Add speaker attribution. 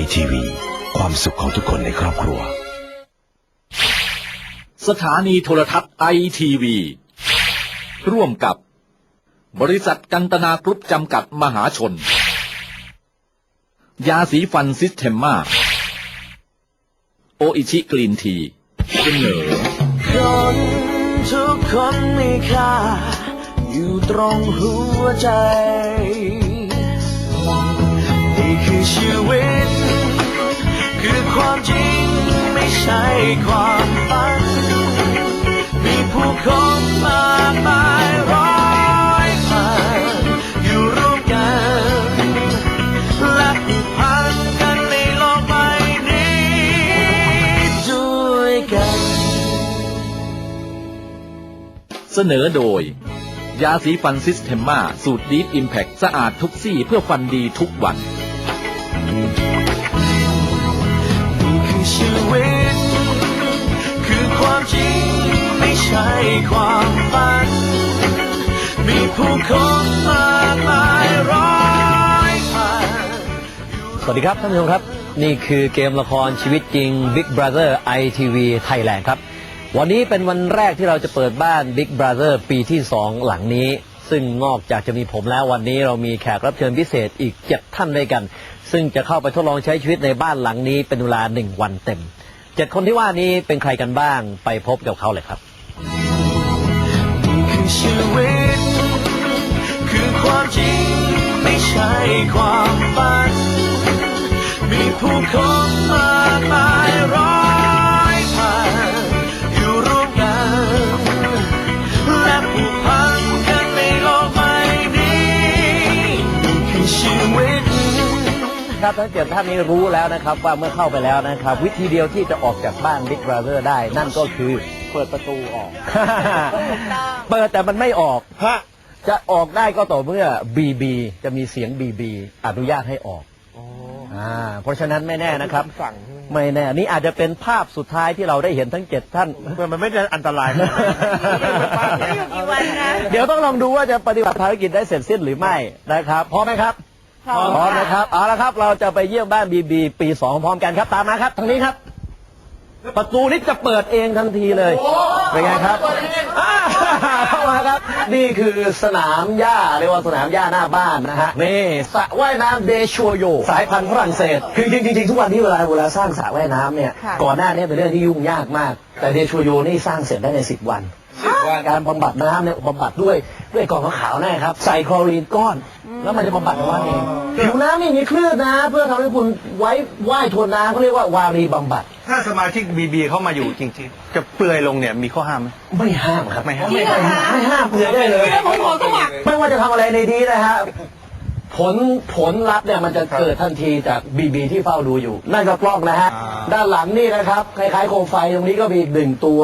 Speaker 1: i ทีวีความสุขของทุกคนในครอบครัว
Speaker 2: สถานีโทรทัศน์ไอทีวีร่วมกับบริษัทกันตนากรุ๊ปจำกัดมหาชน ยาสีฟันซิสเทมมาโออิชิกรีนทีเสนอ
Speaker 3: คนทุกคนมีค่าอยู่ตรงหัวใจนี่คือชีวิต คือความจริงไม่ใช่ความฝัน มีผู้คนมากมายร้อยพันอยู่ร่วมกันและผูกพันกันในโลกใบนี้ด้วยกัน
Speaker 2: เสนอโดย ยาสีฟันซิสเทมมาสูตรดีฟอิมแพคสะอาดทุกซี่เพื่อฟันดีทุกวัน
Speaker 3: ชีวิต คือความจริงไม่ใช่ความฝัน มีผู้คนมากมายร้อยพัน
Speaker 4: สวัสดีครับท่านผู้ชมครับ นี่คือเกมละครชีวิตจริง Big Brother ITV Thailand ครับ วันนี้เป็นวันแรกที่เราจะเปิดบ้าน Big Brother ปีที่ 2 หลังนี้ ซึ่งนอกจากจะมีผมแล้ววันนี้เรามีแขกรับเชิญพิเศษอีก 7 ท่านด้วยกัน ซึ่งจะเข้าไปทดลองใช้ชีวิตในบ้านหลังนี้เป็นเวลาหนึ่งวันเต็มเจ็ดคนที่ว่านี้เป็นใครกันบ้างไปพบกับเขาเลยครับ
Speaker 3: นี่คือชีวิตคือความจริงไม่ใช่ความฝัน มีผู้คนมากมาย
Speaker 4: ครับทั้งเจ็ดท่านนี้รู้แล้วนะครับว่าเมื่อเข้าไปแล้วนะครับ วิธีเดียวที่จะออกจากบ้าน Big Brother ได้ นั่นก็คือ เปิดประตูออก เปิดแต่มันไม่ออกจะออกได้ก็ต่อเมื่อ BB จะมีเสียง BB อนุญาตให้ออกอ่าเพราะฉะนั้นไม่แน่นะครับไม่แน่นี่อาจจะเป็นภาพสุดท้ายที่เราได้เห็นทั้งเจ็ดท่าน
Speaker 5: มันไม่ได้อันตราย
Speaker 4: เดี๋ยวต้องลองดูว่าจะปฏิบัติภารกิจได้เสร็จสิ้นหรือไม่นะครับพร้อมไหมครับ พร้อมนะครับเอาละครับ เราจะไปเยี่ยมบ้านบีบีปีสองพร้อมกันครับ ตามมาครับทางนี้ครับ ประตูนี้จะเปิดเองทันทีเลยเป็นไงครับอ่าเข้ามาครับ นี่คือสนามหญ้าเรียกว่าสนามหญ้าหน้าบ้านนะฮะนี่สระว่ายน้ำเดชัวโย สายพันธุ์ฝรั่งเศส คือจริงๆจริงๆทุกวันนี้เวลาเวลาสร้างสระว่ายน้ำเนี่ยก่อนหน้านี้เป็นเรื่องที่ยุ่งยากมาก แต่เดชัวโยนี่สร้างเสร็จได้ในสิบวัน การบำบัดน้ำเนี่ยบำบัดด้วยด้วยกล่องขาวๆแน่ครับ ใส่คลอรีนก้อน แล้วมันจะบำบัดของมันเองผิวน้ำไม่มีคลื่นนะ เพื่อทำให้คุณไว้ว่ายทวนน้ำเขาเรียกว่าวารีบำบัด
Speaker 5: ถ้าสมาชิกบีบีเข้ามาอยู่จริงๆ จะเปลือยลงเนี่ยมีข้อห้ามไหม
Speaker 4: ไม่ห้ามครับ
Speaker 5: ไม่ห้าม
Speaker 4: ไม่ห้ามไม่ห้ามเปลือยได้เลยไม่ว่าจะทำอะไรในนี้นะฮะผลผลลัพธ์เนี่ยมันจะเกิดทันทีจากบีบีที่เฝ้าดูอยู่ นั่นก็กล้องนะฮะ ด้านหลังนี่นะครับคล้ายๆโคมไฟตรงนี้ก็มีอีกหนึ่งตัว